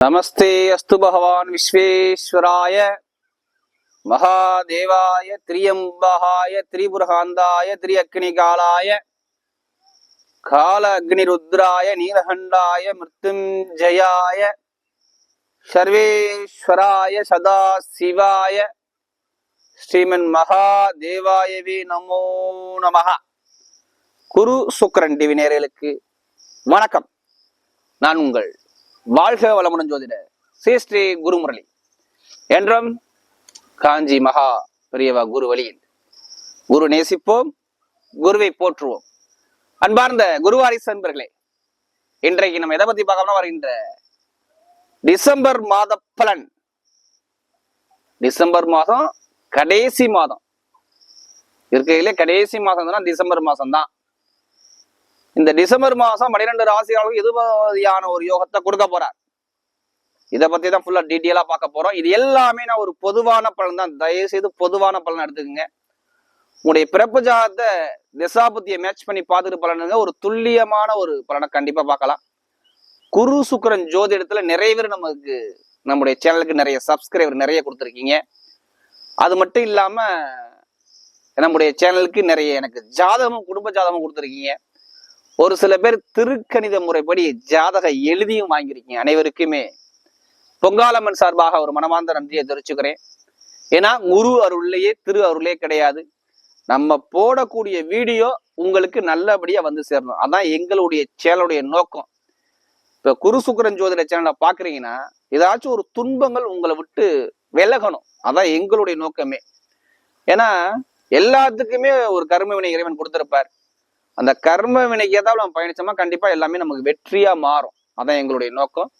नमस्ते अस्तु भगवान् विश्वेश्वराय महादेवाय त्रियम्बहाय त्रिबुरहान्दाय त्रियग्निकालाय काल अग्निरुद्राय नीलकण्डाय मृत्युञ्जयाय सर्वेश्वराय सदाशिवाय ஸ்ரீமன் நமோ நமஹ குரு சுக்கரன் டிவி நேயர்களுக்கு வணக்கம் நான் உங்கள் வாழ்க வளமுடன் ஜோதிட. ஸ்ரீ ஸ்ரீ குருமுரளி. என்றும் காஞ்சி மகா பெரியவா குரு வழியில் குரு நேசிப்போம் குருவை போற்றுவோம். அன்பார்ந்த குருவாரிசு அன்பர்களே இன்றைக்கு நம்ம எதை பத்தி பார்க்கணும்னா வருகின்ற டிசம்பர் மாத பலன். டிசம்பர் மாதம் கடைசி மாதம். இருக்கையிலே கடைசி மாதம் தான் டிசம்பர் மாதம் தான் இந்த டிசம்பர் மாதம் பன்னிரெண்டு ராசிகளுக்கு எது ஒரு யோகத்தை கொடுக்க போறார். இதை பத்தி தான் ஃபுல்லா டீட்டெயிலா பார்க்க போறோம். இது எல்லாமே நான் ஒரு பொதுவான பலன் தான். தயவு செய்து பொதுவான பலன் எடுத்துக்கோங்க. உங்களுடைய பிறப்பு ஜாதத்தை திசாபுத்தியை மேட்ச் பண்ணி பார்த்துட்டு பலனுங்க. ஒரு துல்லியமான ஒரு பலனை கண்டிப்பா பார்க்கலாம். குரு சுக்கரன் ஜோதிடத்துல நிறைய பேர் நமக்கு நம்முடைய சேனலுக்கு நிறைய சப்ஸ்கிரைபர் நிறைய கொடுத்துருக்கீங்க. அது மட்டும் இல்லாம நம்முடைய சேனலுக்கு நிறைய எனக்கு ஜாதகமும் குடும்ப ஜாதகமும் கொடுத்துருக்கீங்க. ஒரு சில பேர் திருக்கணித முறைப்படி ஜாதக எழுதியும் வாங்கியிருக்கீங்க அனைவருக்குமே. பொங்காலம்மன் சார்பாக ஒரு மனமார்ந்த நன்றியை தெரிவிச்சுக்கிறேன். ஏன்னா குரு அருள்லையே திரு அருளே கிடையாது. நம்ம போடக்கூடிய வீடியோ உங்களுக்கு நல்லபடியா வந்து சேரணும். அதான் எங்களுடைய சேனலுடைய நோக்கம். இப்ப குரு சுக்கரன் ஜோதிட சேனலை பாக்குறீங்கன்னா ஏதாச்சும் ஒரு துன்பங்கள் உங்களை விட்டு விலகணும். அதான் எங்களுடைய நோக்கமே. ஏன்னா எல்லாத்துக்குமே ஒரு கருமவினை இறைவன் கொடுத்திருப்பார். அந்த கர்ம வினைக்கு ஏதாவது நம்ம பயணிச்சோம்னா கண்டிப்பா எல்லாமே நமக்கு வெற்றியா மாறும். அதான் எங்களுடைய நோக்கம்.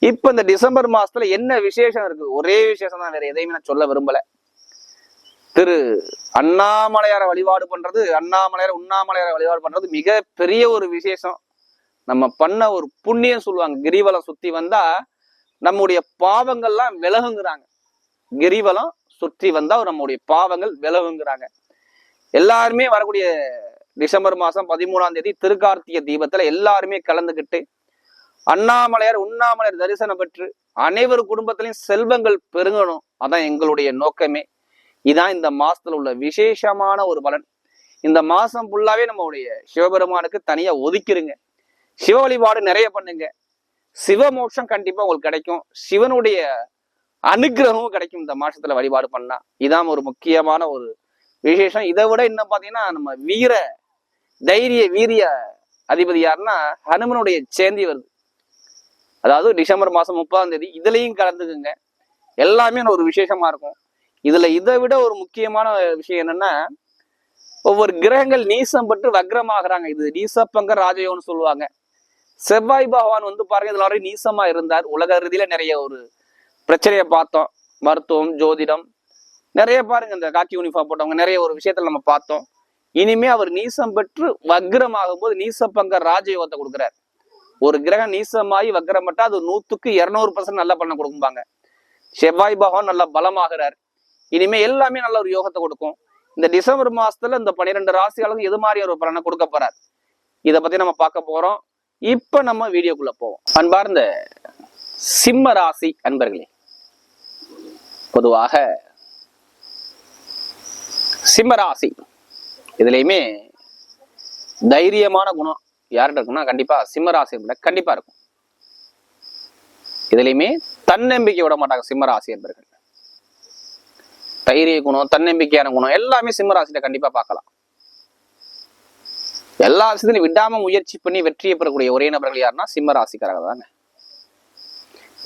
இப்ப இந்த டிசம்பர் மாசத்துல என்ன விசேஷம் இருக்கு ஒரே விசேஷம் தான் வேற எதையுமே நான் சொல்ல விரும்பல. திரு அண்ணாமலையார வழிபாடு பண்றது அண்ணாமலையார உண்ணாமலையார வழிபாடு பண்றது மிக பெரிய ஒரு விசேஷம். நம்ம பண்ண ஒரு புண்ணியம் சொல்லுவாங்க. கிரிவலம் சுத்தி வந்தா நம்முடைய பாவங்கள்லாம் விலகுங்கிறாங்க. கிரிவலம் சுற்றி வந்தா நம்முடைய பாவங்கள் விலகுங்கிறாங்க. எல்லாருமே வரக்கூடிய டிசம்பர் மாதம் பதிமூணாம் தேதி திருக்கார்த்திகை தீபத்துல எல்லாருமே கலந்துக்கிட்டு அண்ணாமலையார் உண்ணாமலையார் தரிசனம் பெற்று அனைவர் குடும்பத்திலையும் செல்வங்கள் பெருங்கணும் அதான் எங்களுடைய நோக்கமே. இதான் இந்த மாசத்துல உள்ள விசேஷமான ஒரு பலன். இந்த மாசம் ஃபுல்லாவே நம்மளுடைய சிவபெருமானுக்கு தனியா ஒதுக்கிருங்க. சிவ வழிபாடு நிறைய பண்ணுங்க. சிவமோட்சம் கண்டிப்பா உங்களுக்கு கிடைக்கும். சிவனுடைய அனுகிரகமும் கிடைக்கும் இந்த மாசத்துல வழிபாடு பண்ணா. இதான் ஒரு முக்கியமான ஒரு விசேஷம். இதை விட இன்னும் பாத்தீங்கன்னா நம்ம வீர தைரிய வீரிய அதிபதி யாருன்னா ஹனுமனுடைய சேந்தி வருது. அதாவது டிசம்பர் மாதம் முப்பதாம் தேதி இதுலயும் கலந்துக்குங்க. எல்லாமே ஒரு விசேஷமா இருக்கும். இதுல இதை விட ஒரு முக்கியமான விஷயம் என்னன்னா ஒவ்வொரு கிரகங்கள் நீசம் பட்டு வக்ரமாகறாங்க. இது நீசப்பங்க ராஜயோகம்னு சொல்லுவாங்க. செவ்வாய் பகவான் வந்து பாருங்க இதில் வரை நீசமா இருந்தார். உலக ரீதியில நிறைய ஒரு பிரச்சனையை பார்த்தோம். மருத்துவம் ஜோதிடம் நிறைய பாருங்க இந்த காக்கி யூனிஃபார்ம் போட்டவங்க நிறைய ஒரு விஷயத்தில் நம்ம பார்த்தோம். இனிமே அவர் நீசம் பெற்று வக்ரமாகும் போது நீசப்பங்கர் ராஜயோகத்தை கொடுக்குறாரு. ஒரு கிரகம் நீசமாகி வக்ரப்பட்டா அது நூத்துக்கு இருநூறு பர்சன்ட் நல்ல பலனை கொடுக்கும்பாங்க. செவ்வாய் பகவான் நல்ல பலமாகிறார். இனிமே எல்லாமே நல்ல ஒரு யோகத்தை கொடுக்கும். இந்த டிசம்பர் மாசத்துல இந்த பன்னிரெண்டு ராசியாளுக்கும் எது மாதிரி ஒரு பலனை கொடுக்க போறார்? இதை பத்தி நம்ம பார்க்க போறோம். இப்ப நம்ம வீடியோக்குள்ள போவோம். அன்பார்ந்த சிம்ம ராசி அன்பர்களே பொதுவாக சிம்ம ராசி இதுலயுமே தைரியமான குணம் யார்கிட்ட இருக்குன்னா கண்டிப்பா சிம்ம ராசி கண்டிப்பா இருக்கும். இதுலயுமே தன்னம்பிக்கை விட மாட்டாங்க சிம்ம என்பர்கள் தைரிய குணம் தன்னம்பிக்கையான குணம் எல்லாமே சிம்ம ராசியில கண்டிப்பா பார்க்கலாம். எல்லா விஷயத்திலும் விடாம முயற்சி பண்ணி வெற்றியை பெறக்கூடிய ஒரே நபர்கள் யாருன்னா சிம்ம ராசிக்காரர்கள் தாங்க.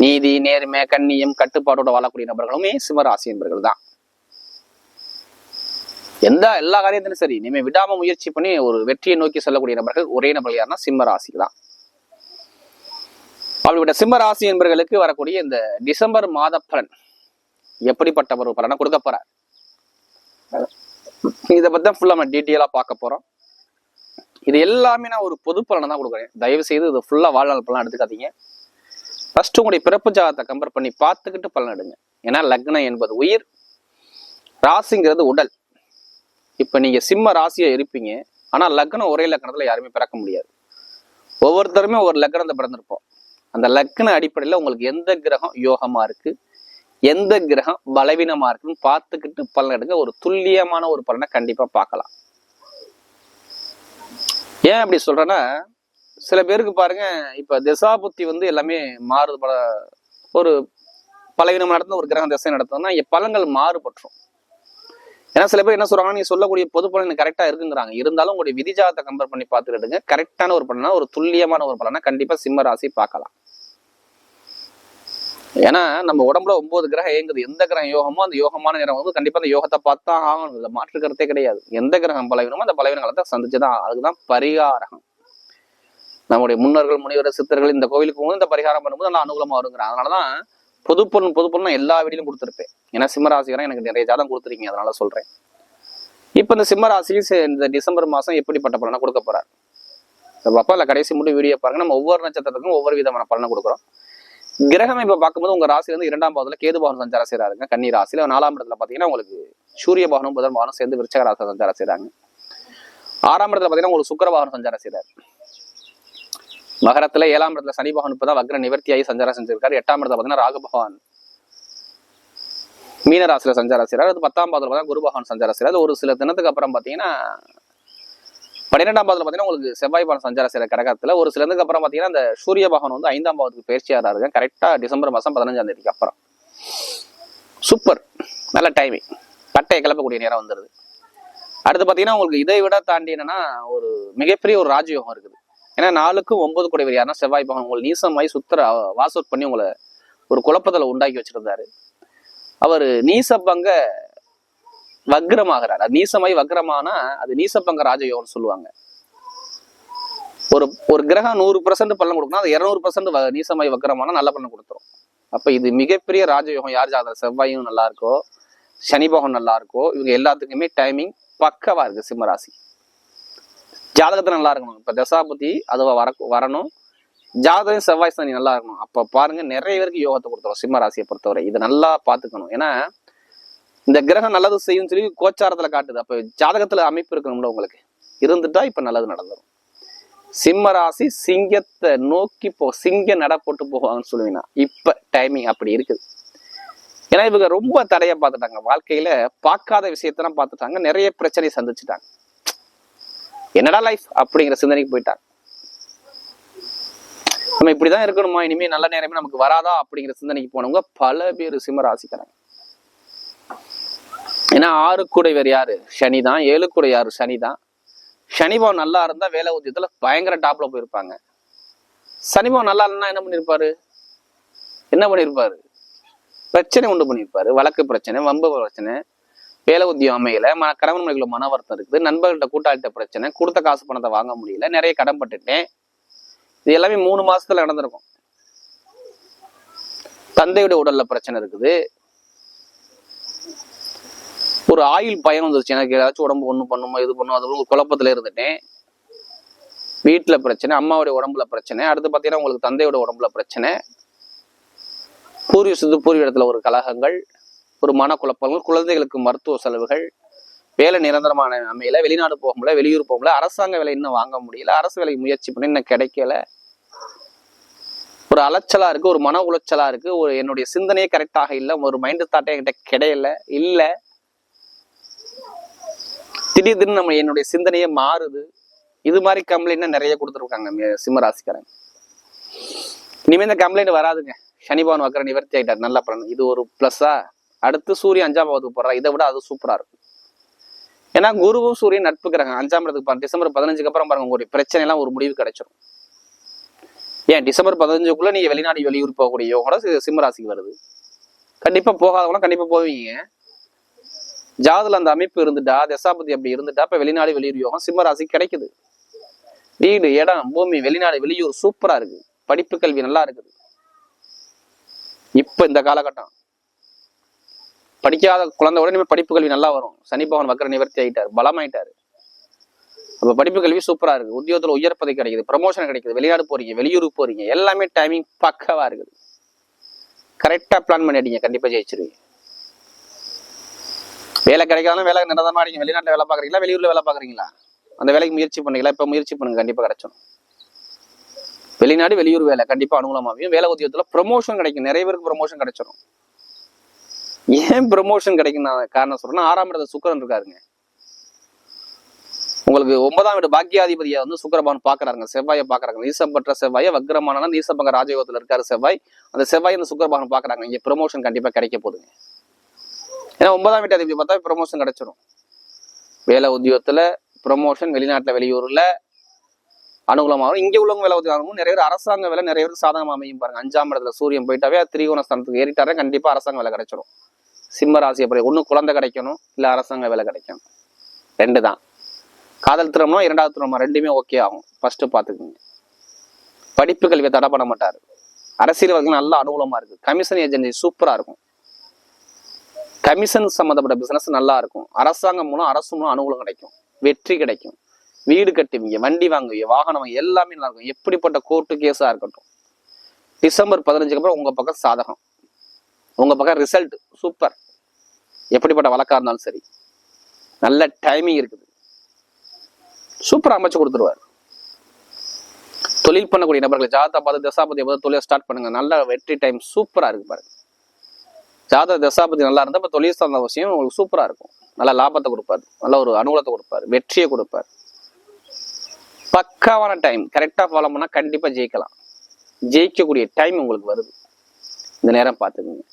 நீதி நேர்மை கண்ணியம் கட்டுப்பாடோட வாழக்கூடிய நபர்களுமே சிம்ம ராசி என்பர்கள் தான். எந்த எல்லா காரியத்திலும் சரி இனிமே விடாம முயற்சி பண்ணி ஒரு வெற்றியை நோக்கி செல்லக்கூடிய நபர்கள் ஒரே நபர்கள் யாருன்னா சிம்ம ராசி தான். அப்படிப்பட்ட சிம்ம ராசி என்பர்களுக்கு வரக்கூடிய இந்த டிசம்பர் மாத பலன் எப்படிப்பட்ட ஒரு பலனை கொடுக்க போறார்? இதை பத்தி ஃபுல்லா நம்ம டீட்டெயிலா பார்க்க போறோம். இது எல்லாமே நான் ஒரு பொது பலனை தான் கொடுக்குறேன். தயவு செய்து இது ஃபுல்லா வாழ்நாள் பலன் எடுத்துக்காதீங்க. ஃபர்ஸ்ட் உங்களுடைய பிறப்பு ஜாதத்தை கம்பேர் பண்ணி பார்த்துக்கிட்டு பலன் எடுங்க. ஏன்னா லக்னம் என்பது உயிர் ராசிங்கிறது உடல். இப்போ நீங்கள் சிம்ம ராசியாக இருப்பீங்க. ஆனால் லக்னம் ஒரே லக்னத்தில் யாருமே பிறக்க முடியாது. ஒவ்வொருத்தருமே ஒரு லக்னத்தை பிறந்திருப்போம். அந்த லக்ன அடிப்படையில் உங்களுக்கு எந்த கிரகம் யோகமாக இருக்குது எந்த கிரகம் பலவீனமாக இருக்குன்னு பார்த்துக்கிட்டு பலன் எடுங்க. ஒரு துல்லியமான ஒரு பலனை கண்டிப்பாக பார்க்கலாம். ஏன் அப்படி சொல்கிறேன்னா சில பேருக்கு பாருங்க இப்போ திசா புத்தி வந்து எல்லாமே மாறுபட ஒரு பலவீனம் நடந்த ஒரு கிரகம் திசை நடத்துதுன்னா பலங்கள் மாறுபட்டுரும். ஏன்னா சில பேர் என்ன சொல்றாங்க நீ சொல்லக்கூடிய பொது பலன் கரெக்டா இருக்குங்கிறாங்க. இருந்தாலும் உங்களுடைய விதிஜாதத்தை கம்பேர் பண்ணி பார்த்துக்கிட்டுங்க. கரெக்டான ஒரு பலனா ஒரு துல்லியமான ஒரு பலனா கண்டிப்பா சிம்ம ராசி பார்க்கலாம். ஏன்னா நம்ம உடம்புல ஒன்பது கிரகம் இயங்குது. எந்த கிரகம் யோகமோ அந்த யோகமான நேரம் வந்து கண்டிப்பா அந்த யோகத்தை பார்த்தா ஆகணும். இல்லை மாற்று கருத்தே கிடையாது. எந்த கிரகம் பலவீனமோ அந்த பலவீனங்களை தான் சந்திச்சுதான் அதுக்குதான் பரிகாரம் நம்முடைய முன்னோர்கள் முனிவர் சித்தர்கள் இந்த கோவிலுக்கு போது இந்த பரிகாரம் பண்ணும்போது நல்லா அனுகூலமா வருங்கிறாங்க. அதனாலதான் பொதுப்பொருள் பொதுப்பொருள் எல்லா வீடிலும் கொடுத்துருப்பேன். ஏன்னா சிம்மராசிக்காரன் எனக்கு நிறைய ஜாதகம் கொடுத்துருக்கீங்க அதனால சொல்றேன். இப்ப இந்த சிம்மராசிக்கு சே- இந்த டிசம்பர் மாசம் எப்படிப்பட்ட பலனை கொடுக்க போறார்? பாப்பா இல்லை கடைசி மட்டும் வீடியோ பாருங்க. நம்ம ஒவ்வொரு நட்சத்திரத்துக்கும் ஒவ்வொரு விதமான பலனை கொடுக்குறோம். கிரகம் இப்ப பார்க்கும்போது உங்க ராசில இருந்து இரண்டாம் பாவத்துல கேது பவன் சஞ்சாரம் செய்யறாருங்க கன்னி ராசியில. நாலாம் இடத்துல பாத்தீங்கன்னா உங்களுக்கு சூரிய பவனும் புதன் பவனும் சேர்ந்து விருச்சக ராசி சஞ்சாரம் செய்றாங்க. ஆறாம் இடத்துல பாத்தீங்கன்னா உங்களுக்கு சுக்கர பவன் சஞ்சாரம் செய்றாரு. மகரத்துல ஏழாம் இடத்துல சனி பகவான் இப்பதான் வக்ர நிவர்த்தியாகி சஞ்சாரம் செஞ்சிருக்காரு. எட்டாம் இடத்துல பாத்தீங்கன்னா ராகு பகவான். மீன ராசியில சஞ்சாரம் அது பத்தாம் பாதத்துல பார்த்தா குரு பகவான் சஞ்சாரம் செய்றாரு. ஒரு சில தினத்துக்கு அப்புறம் பார்த்தீங்கன்னா பன்னிரெண்டாம் பாதத்துல பார்த்தீங்கன்னா உங்களுக்கு செவ்வாய் பகவான் சஞ்சாரம் செய்யற கடகத்துல ஒரு சில தினத்துக்கு அப்புறம் பார்த்தீங்கன்னா அந்த சூரிய பகவான் வந்து ஐந்தாம் பாவத்துக்கு பயிற்சியாராருங்க கரெக்டா டிசம்பர் மாசம் பதினஞ்சாம் தேதிக்கு அப்புறம். சூப்பர் நல்ல டைமிங் பட்டையை கிளப்பக்கூடிய நேரம் வந்துடுது அடுத்து பார்த்தீங்கன்னா உங்களுக்கு இதை விட தாண்டி என்னன்னா ஒரு மிகப்பெரிய ஒரு ராஜயோகம் இருக்குது. ஏன்னா நாலுக்கும் ஒன்பது குடைவர் யாருன்னா செவ்வாய் பகவான். உங்களை நீசமாய் சுத்தர வாஸ் பண்ணி உங்களை ஒரு குழப்பத்தில் உண்டாக்கி வச்சிருந்தாரு. அவர் நீசப்பங்க வக்ரமாகிறார். அது நீசமாய் வக்ரமானா அது நீசப்பங்க ராஜயோகம்னு சொல்லுவாங்க. ஒரு ஒரு கிரகம் நூறு பர்சன்ட் பலன் கொடுக்கணும் அது இரநூறு பர்சன்ட் நீசமாய் வக்ரமானா நல்ல பலன் கொடுத்துரும். அப்போ இது மிகப்பெரிய ராஜயோகம் யார் ஜாதகம் செவ்வாயும் நல்லா இருக்கோ சனி பகவான் நல்லா இருக்கோ இவங்க எல்லாத்துக்குமே டைமிங் பக்கவா இருக்கு சிம்மராசி ஜாதகத்தை நல்லா இருக்கணும். இப்போ தசாபதி அதுவா வர வரணும். ஜாதகம் செவ்வாய் சனி நல்லா இருக்கணும். அப்போ பாருங்க நிறைய பேருக்கு யோகத்தை கொடுத்துரும் சிம்ம ராசியை பொறுத்தவரை. இதை நல்லா பார்த்துக்கணும். ஏன்னா இந்த கிரகம் நல்லது செய்யும் சொல்லி கோச்சாரத்தில் காட்டுது. அப்போ ஜாதகத்தில் அமைப்பு இருக்கணும்ல உங்களுக்கு. இருந்துட்டா இப்போ நல்லது நடந்துடும் சிம்ம ராசி சிங்கத்தை நோக்கி போ சிங்க நட போட்டு போவாங்கன்னு சொல்லுவீங்கன்னா இப்போ டைமிங் அப்படி இருக்குது. ஏன்னா இவங்க ரொம்ப தடையை பார்த்துட்டாங்க. வாழ்க்கையில பார்க்காத விஷயத்தெல்லாம் பார்த்துட்டாங்க. நிறைய பிரச்சனையை சந்திச்சுட்டாங்க. என்னடா லைஃப் அப்படிங்கிற சிந்தனைக்கு போயிட்டாங்க நம்ம இப்படிதான் இருக்கணுமா? இனிமே நல்ல நேரமே நமக்கு வராதா? அப்படிங்கிற சிந்தனைக்கு போனவங்க பல பேர் சிம்ம ராசிக்கிறாங்க ஏன்னா ஆறு கூட வேறு யாரு? சனி தான் ஏழு கூட யாரு? சனி தான் சனிபாவம் நல்லா இருந்தா வேலை உத்தியத்துல பயங்கர டாப்ல போயிருப்பாங்க. சனிபாவம் நல்லா இல்லைன்னா என்ன பண்ணிருப்பாரு? என்ன பண்ணிருப்பாரு? பிரச்சனை உண்டு பண்ணியிருப்பாரு வழக்கு பிரச்சனை வம்பு பிரச்சனை. வேலை உத்தியம் அமையல ம கணவன் மனைவிக்குள்ள மன வருத்தம் இருக்குது நண்பர்கள்ட்ட கூட்டாளிட்ட பிரச்சனை கொடுத்த காசு பணத்தை வாங்க முடியல நிறைய கடன் பட்டுட்டேன். இது எல்லாமே மூணு மாசத்துல நடந்திருக்கும். தந்தையோட உடல்ல பிரச்சனை இருக்குது. ஒரு ஆயுள் பயம் வந்துருச்சு எனக்கு ஏதாச்சும் உடம்பு ஒன்று பண்ணுமா இது பண்ணும் அது ஒரு குழப்பத்துல இருந்துட்டேன். வீட்டுல பிரச்சனை அம்மாவுடைய உடம்புல பிரச்சனை அடுத்து பாத்தீங்கன்னா உங்களுக்கு தந்தையோட உடம்புல பிரச்சனை. பூர்வீக சொத்து பூர்வீக இடத்துல ஒரு கலகங்கள். ஒரு மனக்குழப்பங்கள் குழந்தைகளுக்கு மருத்துவ செலவுகள் வேலை நிரந்தரமான அமையல வெளிநாடு போக முடியல வெளியூர் போக முடியல அரசாங்க வேலை இன்னும் வாங்க முடியல அரசு வேலை முயற்சி பண்ணி இன்னும் கிடைக்கல. ஒரு அலைச்சலா இருக்கு ஒரு மன உளைச்சலா இருக்கு ஒரு என்னுடைய சிந்தனையே கரெக்டாக இல்லை ஒரு மைண்ட் தாட்டே என்கிட்ட கிடையல இல்ல. திடீர் திடீர்னு நம்ம என்னுடைய சிந்தனையே மாறுது. இது மாதிரி கம்ப்ளைண்ட் நிறைய கொடுத்துருக்காங்க சிம்மராசிக்காரன் இனிமே இந்த கம்ப்ளைண்ட் வராதுங்க. சனிபவன் வக்கர நிவர்த்தி ஆகிட்டார் நல்ல பலன் இது ஒரு பிளஸ்ஸா அடுத்து சூரியன் அஞ்சாம் பாவத்துக்கு போறா இதை விட அது சூப்பரா இருக்கும். ஏன்னா குருவும் சூரியன் நட்பு கிரகம் அஞ்சாம் இடத்துக்கு பாருங்க டிசம்பர் பதினஞ்சுக்கு அப்புறம் பாருங்க உங்களுடைய பிரச்சனை எல்லாம் ஒரு முடிவு கிடைச்சிடும் ஏன்? டிசம்பர் பதினஞ்சுக்குள்ள நீங்க வெளிநாடு வெளியூர் போகக்கூடிய யோகம் சி- சிம்ம ராசிக்கு வருது. கண்டிப்பா போகாதவங்களாம் கண்டிப்பா போவீங்க. ஜாதுல அந்த அமைப்பு இருந்துட்டா தசாபதி அப்படி இருந்துட்டா இப்ப வெளிநாடு வெளியூர் யோகம் சிம்ம கிடைக்குது. வீடு இடம் பூமி வெளிநாடு வெளியூர் சூப்பரா இருக்கு. படிப்பு கல்வி நல்லா இருக்குது. இப்ப இந்த காலகட்டம். படிக்காத குழந்தை உடனே படிப்பு கல்வி நல்லா வரும். சனி பகவான் வக்கர நிவர்த்தி ஆகிட்டார் பலமாயிட்டாரு. அப்ப படிப்பு கல்வி சூப்பரா இருக்கு. உத்தியோகத்துல உயர் பதவி கிடைக்குது. ப்ரமோஷன் கிடைக்குது. வெளிநாடு போறீங்க வெளியூருக்கு போறீங்க. எல்லாமே டைமிங் பக்கவா இருக்குது. கரெக்டா பிளான் பண்ணிடுங்க கண்டிப்பா ஜெயிச்சிருவீங்க. வேலை கிடைக்காதாலும் வேலை நிரந்தரமா அடிங்க. வெளிநாட்டுல வேலை பாக்குறீங்களா வெளியூர்ல வேலை பாக்குறீங்களா அந்த வேலைக்கு முயற்சி பண்ணீங்களா? இப்ப முயற்சி பண்ணுங்க. கண்டிப்பா கிடைச்சோம் வெளிநாடு வெளியூர் வேலை கண்டிப்பா அனுகூலமாகும் வேலை உத்தியோகத்துல ப்ரொமோஷன் கிடைக்கும். நிறைய பேருக்கு ப்ரொமோஷன் கிடைச்சிடும் ஏன் ப்ரமோஷன் கிடைக்கும் நான் காரணம் சொல்றேன்னா ஆறாம் இடத்துல சுக்கரன் இருக்காருங்க. உங்களுக்கு ஒன்பதாம் வீடு பாக்கியாதிபதியை வந்து சுக்கரபான் பாக்குறாங்க செவ்வாயை பாக்குறாங்க நீசம் பெற்ற செவ்வாயை வக்ரமான நீசபங்க ராஜயோகத்துல இருக்காரு செவ்வாய். அந்த செவ்வாய் அந்த சுக்கரபான் பாக்குறாங்க இங்க ப்ரொமோஷன் கண்டிப்பா கிடைக்க போகுதுங்க. ஏன்னா ஒன்பதாம் வீட்டு அதிபதி பார்த்தா ப்ரொமோஷன் கிடைச்சிரும். வேலை உத்தியோகத்துல ப்ரமோஷன் வெளிநாட்டுல வெளியூர்ல அனுகூலமாகும் இங்கே உள்ளவங்க வேலை உத்தியோகம் நிறைய பேர் அரசாங்க வேலை நிறைய பேருக்கு சாதகமாக அமையும் பாருங்க. அஞ்சாம் இடத்துல சூரியன் போயிட்டாவே திரிகோண ஸ்தானத்துக்கு ஏறிட்டாரே கண்டிப்பா அரசாங்க வேலை கிடைச்சிடும் சிம்ம ராசி அப்படி. ஒன்று குழந்தை கிடைக்கணும் இல்லை அரசாங்க வேலை கிடைக்கணும். ரெண்டு தான். காதல் திருமணம் இரண்டாவது திருமணம் ரெண்டுமே ஓகே ஆகும். ஃபர்ஸ்ட் பார்த்துக்குங்க. படிப்பு கல்வியை தடை பண்ண மாட்டார். அரசியல்வாதிகள் நல்ல அனுகூலமாக இருக்குது கமிஷன் ஏஜென்சி சூப்பராக இருக்கும். கமிஷன் சம்மந்தப்பட்ட பிஸ்னஸ் நல்லா இருக்கும். அரசாங்கம் மூலம் அரசு மூலம் அனுகூலம் கிடைக்கும். வெற்றி கிடைக்கும். வீடு கட்டுவீங்க வண்டி வாங்குவீங்க வாகனம் எல்லாமே நல்லா இருக்கும். எப்படிப்பட்ட கோர்ட்டு கேஸாக இருக்கட்டும். டிசம்பர் பதினஞ்சுக்கு அப்புறம் உங்கள் பக்கம் சாதகம். உங்கள் பக்கம் ரிசல்ட் சூப்பர் எப்படிப்பட்ட வழக்காக இருந்தாலும் சரி. நல்ல டைமிங் இருக்குது. சூப்பர் அமைச்சு கொடுத்துருவார். தொழில் பண்ணக்கூடிய நபர்கள் ஜாதா பார்த்து தசாபதி பார்த்து தொழிலை ஸ்டார்ட் பண்ணுங்க. நல்ல வெற்றி டைம் சூப்பராக இருக்கு பாருங்க. ஜாதக தசாபதி நல்லா இருந்தால் இப்போ தொழில் சார்ந்த விஷயம் உங்களுக்கு சூப்பராக இருக்கும். நல்ல லாபத்தை கொடுப்பாரு. நல்ல ஒரு அனுகூலத்தை கொடுப்பாரு. வெற்றியை கொடுப்பாரு. பக்காவான டைம் கரெக்டாக ஃபாலோ பண்ணால் கண்டிப்பாக ஜெயிக்கலாம். ஜெயிக்கக்கூடிய டைம் உங்களுக்கு வருது. இந்த நேரம் பார்த்துக்குங்க.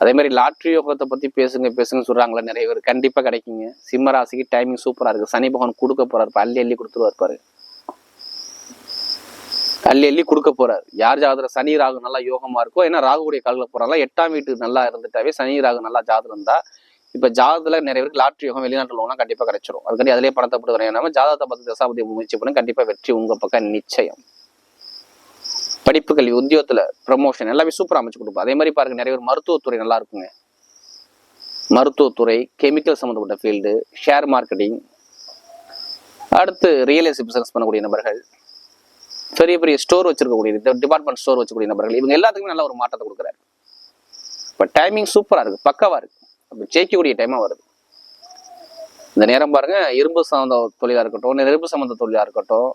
அதே மாதிரி லாட்ரி யோகத்தை பத்தி பேசுங்க பேசுங்கன்னு சொல்றாங்களே நிறைய பேர். கண்டிப்பா கிடைக்குங்க. சிம்ம ராசிக்கு டைமிங் சூப்பரா இருக்கு. சனி பகவான் கொடுக்க போறாரு. அள்ளி அள்ளி கொடுத்துருவாரு பாரு. அள்ளி அள்ளி கொடுக்க போறாரு. யார் ஜாதகம் சனி ராகு நல்லா யோகமா இருக்கோ ஏன்னா ராகுடைய காலில் போறாங்களா எட்டாம் வீட்டு நல்லா இருந்துட்டாவே சனி ராகு நல்லா ஜாதகம் இருந்தா இப்ப ஜாதகத்துல நிறைய பேருக்கு லாட்ரி யோகம் வெளிநாட்டுல லோனா கண்டிப்பா கிடைச்சிரும். அதுக்காண்டி அதிலே பணத்தை போட்டு வரேன். ஜாதகத்தை பார்த்து தசாபதி முயற்சி பண்ணி கண்டிப்பா வெற்றி உங்க பக்கம் நிச்சயம். படிப்பு கல்வி உத்தியோகத்துல ப்ரமோஷன் எல்லாமே சூப்பராக அமைச்சு கொடுப்போம் அதே மாதிரி பாருங்க நிறைய பேர் மருத்துவத்துறை நல்லா இருக்குங்க. மருத்துவத்துறை கெமிக்கல் சம்மந்தப்பட்ட ஃபீல்டு ஷேர் மார்க்கெட்டிங் அடுத்து ரியல் எஸ்டேட் பிசினஸ் பண்ணக்கூடிய நபர்கள் பெரிய பெரிய ஸ்டோர் வச்சிருக்கக்கூடிய டிபார்ட்மெண்ட் ஸ்டோர் வச்சக்கூடிய நபர்கள் இவங்க எல்லாத்துக்குமே நல்ல ஒரு மாற்றத்தை கொடுக்குறாரு. இப்போ டைமிங் சூப்பராக இருக்குது பக்காவாக இருக்குது அப்போ ஜெயிக்கக்கூடிய டைமாக வருது. இந்த நேரம் பாருங்கள் இரும்பு சார்ந்த தொழிலாக இருக்கட்டும் நெருப்பு சம்மந்த தொழிலாக இருக்கட்டும்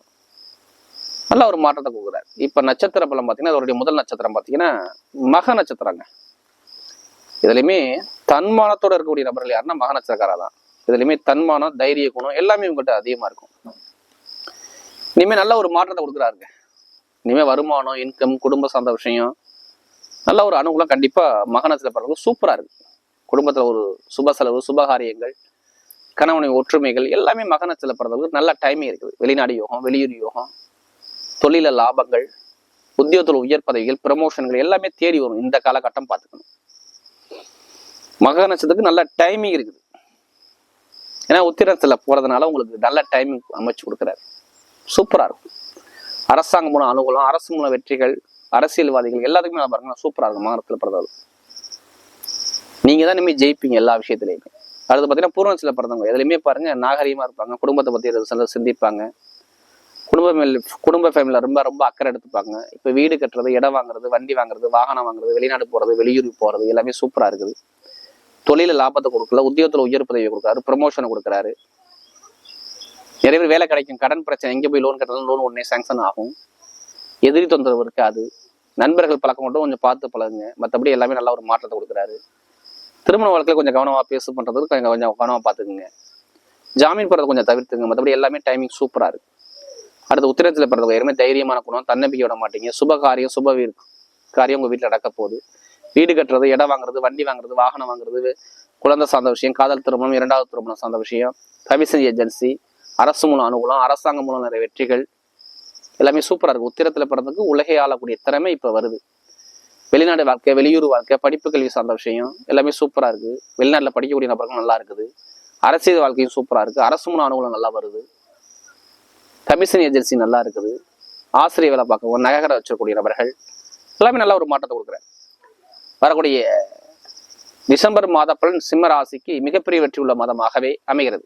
நல்ல ஒரு மாற்றத்தை கொடுக்குறாரு. இப்போ நட்சத்திர பலம் பார்த்தீங்கன்னா அதோடைய முதல் நட்சத்திரம் பார்த்தீங்கன்னா மக நட்சத்திரங்க. இதுலையுமே தன்மானத்தோட இருக்கக்கூடிய நபர்கள் யாருன்னா மக நட்சத்திரக்காரா தான் இதுலையுமே தன்மானம் தைரிய குணம் எல்லாமே இவங்ககிட்ட அதிகமாக இருக்கும். இனிமேல் நல்ல ஒரு மாற்றத்தை கொடுக்குறாருங்க. இனிமேல் வருமானம் இன்கம் குடும்ப சார்ந்த விஷயம் நல்ல ஒரு அனுகூலம் கண்டிப்பாக மக நட்சத்திரம் சூப்பராக இருக்கு. குடும்பத்தில் ஒரு சுப செலவு சுபகாரியங்கள் கணவனை ஒற்றுமைகள் எல்லாமே மக நட்சத்திர பிறந்தவங்களுக்கு நல்ல டைமிங் இருக்குது. வெளிநாடு யோகம் வெளியூர் யோகம் தொழில லாபங்கள் உத்தியோகத்தில் உயர் பதவிகள் ப்ரமோஷன்கள் எல்லாமே தேடி வரும். இந்த காலகட்டம் பார்த்துக்கணும். மகர நட்சத்திரத்துக்கு நல்ல டைமிங் இருக்குது. ஏன்னா உத்திரத்துல போறதுனால உங்களுக்கு நல்ல டைமிங் அமைச்சு கொடுக்குறாரு. சூப்பரா இருக்கும். அரசாங்கம் மூலம் அனுகூலம் அரசு மூலம் வெற்றிகள் அரசியல்வாதிகள் எல்லாத்துக்குமே நான் பாருங்க சூப்பரா இருக்கும் மகரத்தில் பிறந்தவர்கள் நீங்க தான் இனிமேல் ஜெயிப்பீங்க எல்லா விஷயத்துலையுமே. அடுத்து பார்த்தீங்கன்னா பூர்வத்தில் பிறந்தவங்க. எதுலையுமே பாருங்க நாகரீகமா இருப்பாங்க. குடும்பத்தை பத்தி சிந்திப்பாங்க. குடும்ப குடும்ப ஃபேமிலியில் ரொம்ப ரொம்ப அக்கறை எடுத்துப்பாங்க. இப்போ வீடு கட்டுறது இடம் வாங்குறது வண்டி வாங்குறது வாகனம் வாங்குறது வெளிநாடு போறது வெளியூர் போகிறது எல்லாமே சூப்பராக இருக்குது. தொழில லாபத்தை கொடுக்கல உத்தியோகத்தில் உயர் பதவியை கொடுக்குறாரு ப்ரமோஷனை கொடுக்குறாரு. நிறைய பேர் வேலை கிடைக்கும் கடன் பிரச்சனை எங்கே போய் லோன் கட்டணும் லோன் உடனே சாங்ஷன் ஆகும். எதிரி தொந்தரவு இருக்காது. நண்பர்கள் பழக்கம் மட்டும் கொஞ்சம் பார்த்து பழகுங்க. மற்றபடி எல்லாமே நல்லா ஒரு மாற்றத்தை கொடுக்குறாரு. திருமண வாழ்க்கையில் கொஞ்சம் கவனமாக பேசு பண்ணுறதுக்கு கொஞ்சம் கொஞ்சம் கவனமாக பார்த்துக்குங்க. ஜாமீன் போடுறது கொஞ்சம் தவிர்த்துங்க மற்றபடி எல்லாமே டைமிங் சூப்பராக இருக்குது அடுத்து உத்திரத்தில் பிறந்தவங்க யாருமே தைரியமான குணம் தன்னம்பிக்கை விட மாட்டீங்க. சுப காரியம் சுப வீர் காரியம் உங்கள் வீட்டில் நடக்க போகுது. வீடு கட்டுறது இடம் வாங்குறது வண்டி வாங்குறது வாகனம் வாங்குறது குழந்தை சார்ந்த விஷயம் காதல் திருமணம் இரண்டாவது திருமணம் சார்ந்த விஷயம் கமிஷன் ஏஜென்சி அரசு மூலம் அனுகூலம் அரசாங்கம் மூலம் நிறைய வெற்றிகள். எல்லாமே சூப்பராக இருக்குது உத்திரத்தில் பிறந்ததுக்கு உலகை ஆளக்கூடிய திறமை இப்போ வருது. வெளிநாடு வாழ்க்கை வெளியூர் வாழ்க்கை படிப்பு கல்வி சார்ந்த விஷயம் எல்லாமே சூப்பராக இருக்குது வெளிநாட்டில் படிக்கக்கூடிய நபர்கள் நல்லா இருக்குது. அரசியல் வாழ்க்கையும் சூப்பராக இருக்குது அரசு மூலம் அனுகூலம் நல்லா வருது. கமிஷன் ஏஜென்சி நல்லா இருக்குது ஆசிரியர் வேலை பார்க்கவும் நகர வச்சிருக்கக்கூடிய நபர்கள் எல்லாமே நல்ல ஒரு மாற்றத்தை கொடுக்குறேன் வரக்கூடிய டிசம்பர் மாத பலன் சிம்ம ராசிக்கு மிகப்பெரிய வெற்றி உள்ள மாதமாகவே அமைகிறது.